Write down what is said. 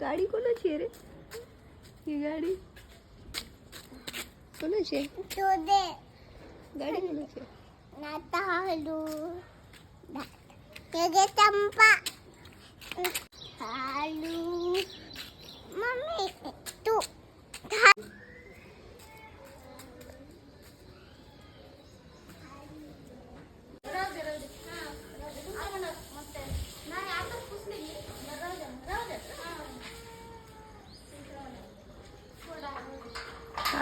गाडी को आहे रे ये गाडी। को ना छे तो दे। गाडी कोणाची आहे नाता हलू। हे घे चंपा।